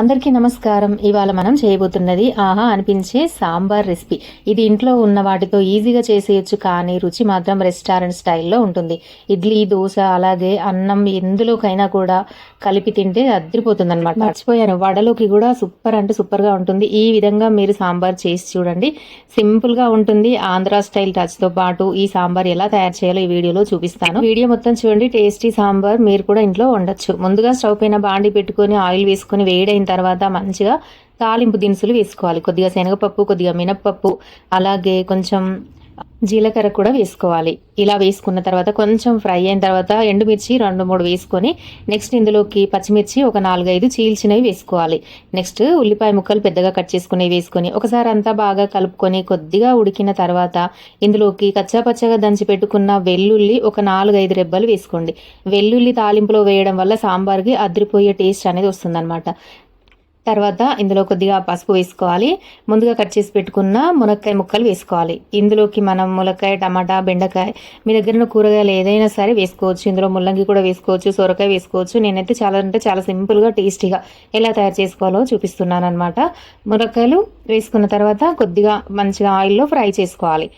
అందరికీ నమస్కారం. ఇవాళ మనం చేయబోతున్నది ఆహా అనిపించే సాంబార్ రెసిపీ. ఇది ఇంట్లో ఉన్న వాటితో ఈజీగా చేసేయచ్చు కానీ రుచి మాత్రం రెస్టారెంట్ స్టైల్లో ఉంటుంది. ఇడ్లీ దోశ అలాగే అన్నం ఎందులోకైనా కూడా కలిపి తింటే అద్దరిపోతుంది అనమాట మర్చిపోయాను. వడలోకి కూడా సూపర్ అంటే సూపర్గా ఉంటుంది. ఈ విధంగా మీరు సాంబార్ చేసి చూడండి. సింపుల్గా ఉంటుంది. ఆంధ్ర స్టైల్ టచ్తో పాటు ఈ సాంబార్ ఎలా తయారు చేయాలో ఈ వీడియోలో చూపిస్తాను. వీడియో మొత్తం చూడండి. టేస్టీ సాంబార్ మీరు కూడా ఇంట్లో వండొచ్చు. ముందుగా స్టవ్ పైన బాండి పెట్టుకొని ఆయిల్ వేసుకొని వేడైన తర్వాత మంచిగా తాలింపు దినుసులు వేసుకోవాలి. కొద్దిగా శనగపప్పు కొద్దిగా మినప్పప్పు అలాగే కొంచెం జీలకర్ర కూడా వేసుకోవాలి. ఇలా వేసుకున్న తర్వాత కొంచెం ఫ్రై అయిన తర్వాత ఎండుమిర్చి రెండు మూడు వేసుకొని నెక్స్ట్ ఇందులోకి పచ్చిమిర్చి ఒక నాలుగైదు చీల్చినవి వేసుకోవాలి. నెక్స్ట్ ఉల్లిపాయ ముక్కలు పెద్దగా కట్ చేసుకునేవి వేసుకొని ఒకసారి అంతా బాగా కలుపుకొని కొద్దిగా ఉడికిన తర్వాత ఇందులోకి కచ్చాపచ్చగా దంచి పెట్టుకున్న వెల్లుల్లి ఒక నాలుగైదు రెబ్బలు వేసుకోండి. వెల్లుల్లి తాలింపులో వేయడం వల్ల సాంబార్కి అదిరిపోయే టేస్ట్ అనేది వస్తుందన్నమాట. తర్వాత ఇందులో కొద్దిగా పసుపు వేసుకోవాలి. ముందుగా కట్ చేసి పెట్టుకున్న మునక్కాయ ముక్కలు వేసుకోవాలి. ఇందులోకి మనం ములక్కాయ టమాటా బెండకాయ మీ దగ్గర కూరగాయలు ఏదైనా సరే వేసుకోవచ్చు. ఇందులో ముల్లంగి కూడా వేసుకోవచ్చు సొరకాయ వేసుకోవచ్చు. నేనైతే చాలా అంటే చాలా సింపుల్గా టేస్టీగా ఎలా తయారు చేసుకోవాలో చూపిస్తున్నాను అనమాట మునక్కాయలు వేసుకున్న తర్వాత కొద్దిగా మంచిగా ఆయిల్లో ఫ్రై చేసుకోవాలి.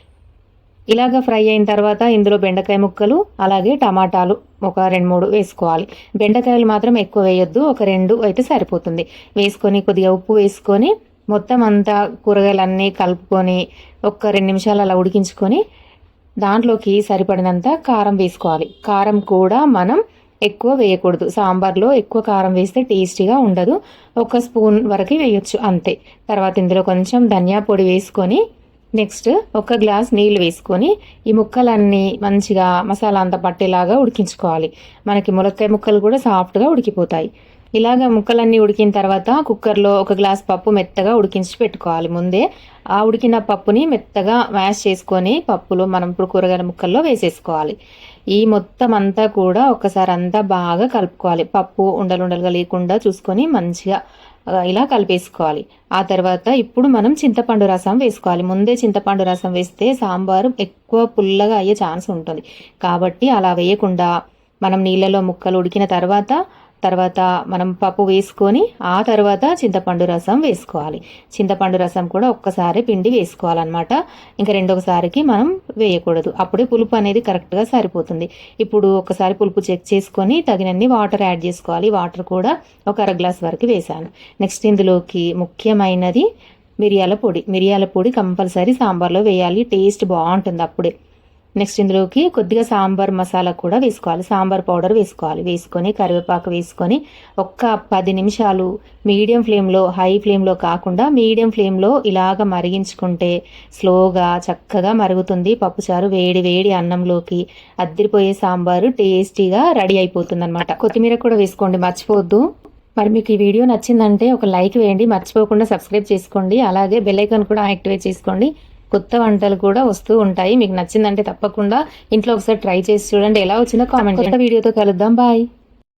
ఇలాగ ఫ్రై అయిన తర్వాత ఇందులో బెండకాయ ముక్కలు అలాగే టమాటాలు ఒక రెండు మూడు వేసుకోవాలి. బెండకాయలు మాత్రం ఎక్కువ వేయొద్దు ఒక రెండు అయితే సరిపోతుంది. వేసుకొని కొద్దిగా ఉప్పు వేసుకొని మొత్తం అంతా కూరగాయలన్నీ కలుపుకొని ఒక రెండు నిమిషాలు అలా ఉడికించుకొని దాంట్లోకి సరిపడినంత కారం వేసుకోవాలి. కారం కూడా మనం ఎక్కువ వేయకూడదు. సాంబార్లో ఎక్కువ కారం వేస్తే టేస్టీగా ఉండదు. ఒక స్పూన్ వరకు వేయొచ్చు అంతే. తర్వాత ఇందులో కొంచెం ధనియా పొడి వేసుకొని నెక్స్ట్ ఒక గ్లాస్ నీళ్ళు వేసుకొని ఈ ముక్కలన్నీ మంచిగా మసాలా అంతా పట్టేలాగా ఉడికించుకోవాలి. మనకి ములక్కాయ ముక్కలు కూడా సాఫ్ట్గా ఉడికిపోతాయి. ఇలాగ ముక్కలన్నీ ఉడికిన తర్వాత కుక్కర్లో ఒక గ్లాస్ పప్పు మెత్తగా ఉడికించి పెట్టుకోవాలి ముందే. ఆ ఉడికిన పప్పుని మెత్తగా మ్యాష్ చేసుకొని పప్పులో మనం ఇప్పుడు కూరగాయల ముక్కల్లో వేసేసుకోవాలి. ఈ మొత్తం అంతా కూడా ఒకసారి అంతా బాగా కలుపుకోవాలి. పప్పు ఉండలుండలుగా లేకుండా చూసుకొని మంచిగా ఇలా కలిపేసుకోవాలి. ఆ తర్వాత ఇప్పుడు మనం చింతపండు రసం వేసుకోవాలి. ముందే చింతపండు రసం వేస్తే సాంబారు ఎక్కువ పుల్లగా అయ్యే ఛాన్స్ ఉంటుంది. కాబట్టి అలా వేయకుండా మనం నీళ్ళలో ముక్కలు ఉడికిన తర్వాత తర్వాత మనం పప్పు వేసుకొని ఆ తర్వాత చింతపండు రసం వేసుకోవాలి. చింతపండు రసం కూడా ఒక్కసారి పిండి వేసుకోవాలన్నమాట. ఇంకా రెండోసారికి మనం వేయకూడదు. అప్పుడే పులుపు అనేది కరెక్ట్గా సరిపోతుంది. ఇప్పుడు ఒకసారి పులుపు చెక్ చేసుకొని తగినన్ని వాటర్ యాడ్ చేసుకోవాలి. వాటర్ కూడా ఒక అర గ్లాస్ వరకు వేసాను. నెక్స్ట్ ఇందులోకి ముఖ్యమైనది మిరియాల పొడి. మిరియాల పొడి కంపల్సరీ సాంబార్లో వేయాలి. టేస్ట్ బాగుంటుంది అప్పుడే. నెక్స్ట్ ఇందులోకి కొద్దిగా సాంబార్ మసాలా కూడా వేసుకోవాలి. సాంబార్ పౌడర్ వేసుకోవాలి. వేసుకొని కరివేపాకు వేసుకొని ఒక్క పది నిమిషాలు మీడియం ఫ్లేమ్లో హై ఫ్లేమ్లో కాకుండా మీడియం ఫ్లేమ్లో ఇలాగ మరిగించుకుంటే స్లోగా చక్కగా మరుగుతుంది. పప్పుచారు వేడి వేడి అన్నంలోకి అద్దరిపోయే సాంబారు టేస్టీగా రెడీ అయిపోతుంది అనమాట కొత్తిమీర కూడా వేసుకోండి. మర్చిపోవద్దు. మరి మీకు ఈ వీడియో నచ్చిందంటే ఒక లైక్ వేయండి. మర్చిపోకుండా సబ్స్క్రైబ్ చేసుకోండి. అలాగే బెల్ ఐకాన్ కూడా యాక్టివేట్ చేసుకోండి. కొత్త వంటలు కూడా వస్తూ ఉంటాయి. మీకు నచ్చిందంటే తప్పకుండా ఇంట్లో ఒకసారి ట్రై చేసి చూడండి. ఎలా వచ్చిందో కామెంట్ వీడియోతో కలుద్దాం. బాయ్